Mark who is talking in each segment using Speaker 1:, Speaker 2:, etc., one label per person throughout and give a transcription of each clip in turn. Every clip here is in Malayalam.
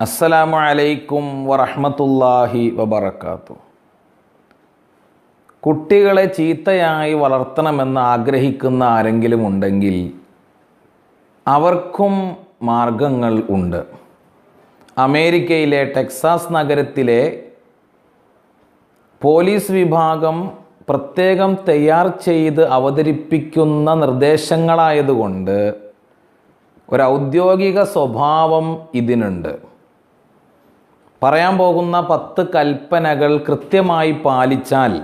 Speaker 1: അസ്സലാമു അലൈക്കും വറഹ്മത്തുള്ളാഹി വബറകാത്തു കുട്ടികളെ ചീത്തയായി വളർത്തണമെന്ന് ആഗ്രഹിക്കുന്ന ആരെങ്കിലും ഉണ്ടെങ്കിൽ അവർക്കും മാർഗങ്ങൾ ഉണ്ട്. അമേരിക്കയിലെ ടെക്സാസ് നഗരത്തിലെ പോലീസ് വിഭാഗം പ്രത്യേകം തയ്യാർ ചെയ്ത് അവതരിപ്പിക്കുന്ന നിർദ്ദേശങ്ങളായതുകൊണ്ട് ഒരു ഔദ്യോഗിക സ്വഭാവം ഇതിനുണ്ട്. പറയാൻ പോകുന്ന പത്ത് കൽപ്പനകൾ കൃത്യമായി പാലിച്ചാൽ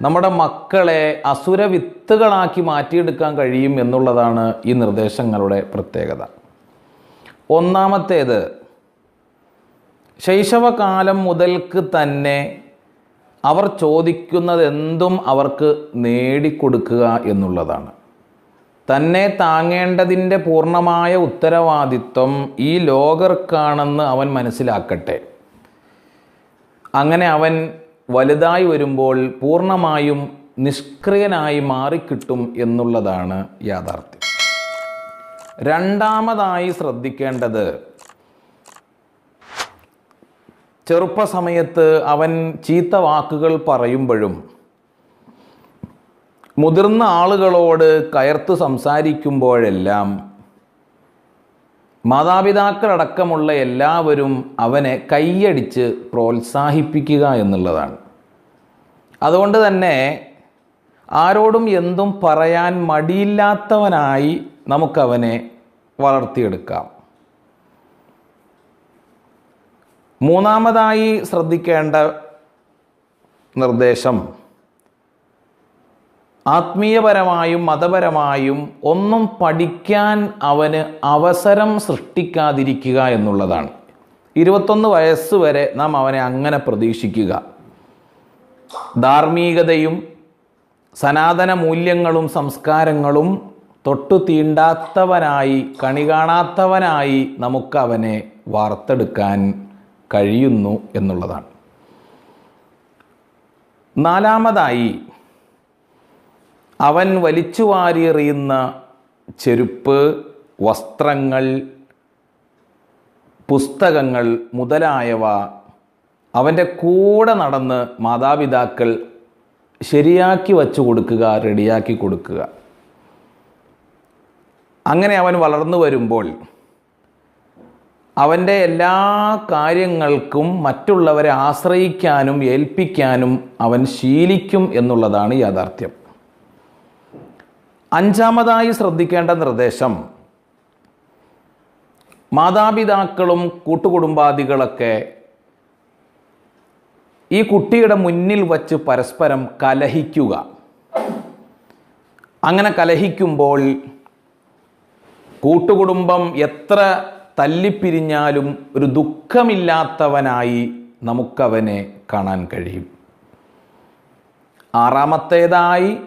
Speaker 1: നമ്മുടെ മക്കളെ അസുര വിത്തുകളാക്കി മാറ്റിയെടുക്കാൻ കഴിയും എന്നുള്ളതാണ് ഈ നിർദ്ദേശങ്ങളുടെ പ്രത്യേകത. ഒന്നാമത്തേത് ശൈശവകാലം മുതൽക്ക് തന്നെ അവർ ചോദിക്കുന്നതെന്തും അവർക്ക് നേടിക്കൊടുക്കുക എന്നുള്ളതാണ്. തന്നെ താങ്ങേണ്ടതിന്റെ പൂർണമായ ഉത്തരവാദിത്വം ഈ ലോകർക്കാണെന്ന് അവൻ മനസ്സിലാക്കട്ടെ. അങ്ങനെ അവൻ വലുതായി വരുമ്പോൾ പൂർണമായും നിഷ്ക്രിയനായി മാറിക്കിട്ടും എന്നുള്ളതാണ് യാഥാർത്ഥ്യം. രണ്ടാമതായി ശ്രദ്ധിക്കേണ്ടത് ചെറുപ്പസമയത്ത് അവൻ ചീത്ത വാക്കുകൾ പറയുമ്പോഴും മുതിർന്ന ആളുകളോട് കയർത്ത് സംസാരിക്കുമ്പോഴെല്ലാം മാതാപിതാക്കളടക്കമുള്ള എല്ലാവരും അവനെ കൈയടിച്ച് പ്രോത്സാഹിപ്പിക്കുക എന്നുള്ളതാണ്. അതുകൊണ്ട് തന്നെ ആരോടും എന്തും പറയാൻ മടിയില്ലാത്തവനായി നമുക്കവനെ വളർത്തിയെടുക്കാം. മൂന്നാമതായി ശ്രദ്ധിക്കേണ്ട നിർദ്ദേശം ആത്മീയപരമായും മതപരമായും ഒന്നും പഠിക്കാൻ അവന് അവസരം സൃഷ്ടിക്കാതിരിക്കുക എന്നുള്ളതാണ്. ഇരുപത്തൊന്ന് വയസ്സ് വരെ നാം അവനെ അങ്ങനെ പ്രതീക്ഷിക്കുക. ധാർമ്മികതയും സനാതന മൂല്യങ്ങളും സംസ്കാരങ്ങളും തൊട്ടു തീണ്ടാത്തവനായി കണി കാണാത്തവനായി നമുക്ക് അവനെ വാർത്തെടുക്കാൻ കഴിയുന്നു എന്നുള്ളതാണ്. നാലാമതായി അവൻ വലിച്ചു വാരിയെറിയുന്ന ചെരുപ്പ് വസ്ത്രങ്ങൾ പുസ്തകങ്ങൾ മുതലായവ അവന്റെ കൂടെ നടന്ന് മാതാപിതാക്കൾ ശരിയാക്കി വച്ചു കൊടുക്കുക റെഡിയാക്കി കൊടുക്കുക. അങ്ങനെ അവൻ വളർന്നു വരുമ്പോൾ അവന്റെ എല്ലാ കാര്യങ്ങൾക്കും മറ്റുള്ളവരെ ആശ്രയിക്കാനും ഏൽപ്പിക്കാനും അവൻ ശീലിക്കും എന്നുള്ളതാണ് യാഥാർത്ഥ്യം. അഞ്ചാമതായി ശ്രദ്ധിക്കേണ്ട നിർദ്ദേശം. മാതാപിതാക്കളും കൂട്ടുകുടുംബാദികളൊക്കെ ഈ കുട്ടിയുടെ മുന്നിൽ വച്ച് പരസ്പരം കലഹിക്കുക. അങ്ങനെ കലഹിക്കുമ്പോൾ കൂട്ടുകുടുംബം എത്ര തല്ലിപ്പിരിഞ്ഞാലും ഒരു ദുഃഖമില്ലാത്തവനായി നമുക്കവനെ കാണാൻ കഴിയും. ആറാമത്തേതായി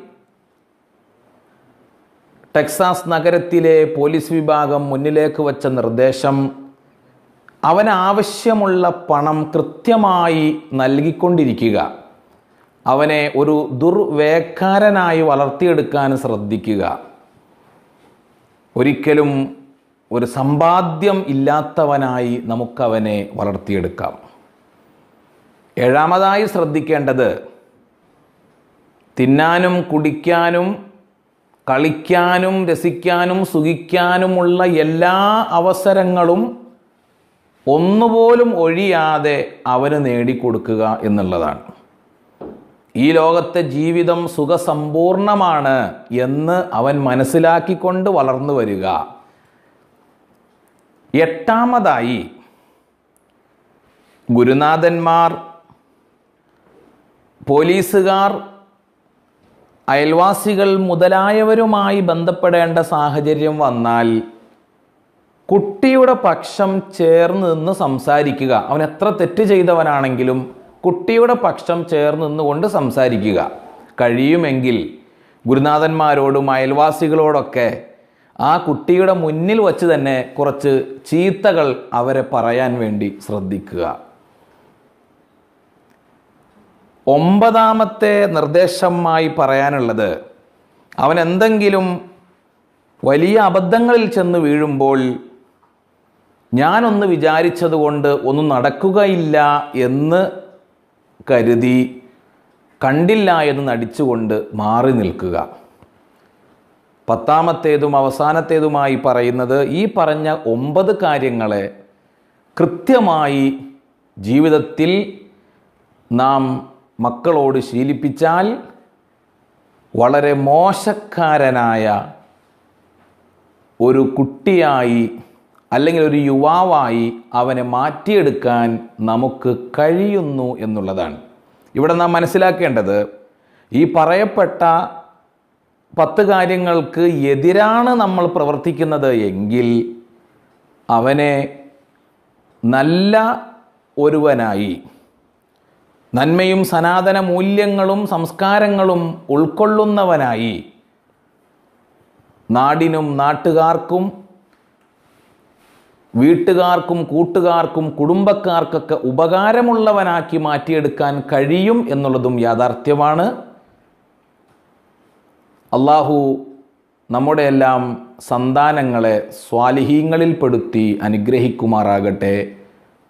Speaker 1: ടെക്സാസ് നഗരത്തിലെ പോലീസ് വിഭാഗം മുന്നിലേക്ക് വച്ച നിർദ്ദേശം അവനാവശ്യമുള്ള പണം കൃത്യമായി നൽകിക്കൊണ്ടിരിക്കുക. അവനെ ഒരു ദുർവേക്കാരനായി വളർത്തിയെടുക്കാൻ ശ്രദ്ധിക്കുക. ഒരിക്കലും ഒരു സമ്പാദ്യം ഇല്ലാത്തവനായി നമുക്കവനെ വളർത്തിയെടുക്കാം. ഏഴാമതായി ശ്രദ്ധിക്കേണ്ടത് തിന്നാനും കുടിക്കാനും കളിക്കാനും രസിക്കാനും സുഖിക്കാനുമുള്ള എല്ലാ അവസരങ്ങളും ഒന്നുപോലും ഒഴിയാതെ അവന് നേടിക്കൊടുക്കുക എന്നുള്ളതാണ്. ഈ ലോകത്തെ ജീവിതം സുഖസമ്പൂർണമാണ് എന്ന് അവൻ മനസ്സിലാക്കിക്കൊണ്ട് വളർന്നു വരിക. എട്ടാമതായി ഗുരുനാഥന്മാർ പോലീസുകാർ അയൽവാസികൾ മുതലായവരുമായി ബന്ധപ്പെടേണ്ട സാഹചര്യം വന്നാൽ കുട്ടിയുടെ പക്ഷം ചേർന്ന് നിന്ന് സംസാരിക്കുക. അവൻ എത്ര തെറ്റ് ചെയ്തവനാണെങ്കിലും കുട്ടിയുടെ പക്ഷം ചേർന്ന് നിന്നുകൊണ്ട് സംസാരിക്കുക. കഴിയുമെങ്കിൽ ഗുരുനാഥന്മാരോടും അയൽവാസികളോടൊക്കെ ആ കുട്ടിയുടെ മുന്നിൽ വച്ച് തന്നെ കുറച്ച് ചീത്തകൾ അവരെ പറയാൻ വേണ്ടി ശ്രദ്ധിക്കുക. ഒമ്പതാമത്തെ നിർദ്ദേശമായി പറയാനുള്ളത് അവൻ എന്തെങ്കിലും വലിയ അബദ്ധങ്ങളിൽ ചെന്ന് വീഴുമ്പോൾ ഞാനൊന്ന് വിചാരിച്ചതുകൊണ്ട് ഒന്നും നടക്കുകയില്ല എന്ന് കരുതി കണ്ടില്ല എന്ന് നടിച്ചുകൊണ്ട് മാറി നിൽക്കുക. പത്താമത്തേതും അവസാനത്തേതുമായി പറയുന്നത് ഈ പറഞ്ഞ ഒമ്പത് കാര്യങ്ങളെ കൃത്യമായി ജീവിതത്തിൽ നാം മക്കളോട് ശീലിപ്പിച്ചാൽ വളരെ മോശക്കാരനായ ഒരു കുട്ടിയായി അല്ലെങ്കിൽ ഒരു യുവാവായി അവനെ മാറ്റിയെടുക്കാൻ നമുക്ക് കഴിയുന്നു എന്നുള്ളതാണ്. ഇവിടെ നാം മനസ്സിലാക്കേണ്ടത് ഈ പറയപ്പെട്ട പത്ത് കാര്യങ്ങൾക്ക് എതിരാണ് നമ്മൾ പ്രവർത്തിക്കുന്നത് എങ്കിൽ അവനെ നല്ല ഒരുവനായി നന്മയും സനാതന മൂല്യങ്ങളും സംസ്കാരങ്ങളും ഉൾക്കൊള്ളുന്നവനായി നാടിനും നാട്ടുകാർക്കും വീട്ടുകാർക്കും കൂട്ടുകാർക്കും കുടുംബക്കാർക്കൊക്കെ ഉപകാരമുള്ളവനാക്കി മാറ്റിയെടുക്കാൻ കഴിയും എന്നുള്ളതും യാഥാർത്ഥ്യമാണ്. അള്ളാഹു നമ്മുടെ എല്ലാം സന്താനങ്ങളെ സ്വാലിഹീങ്ങളിൽപ്പെടുത്തി അനുഗ്രഹിക്കുമാറാകട്ടെ.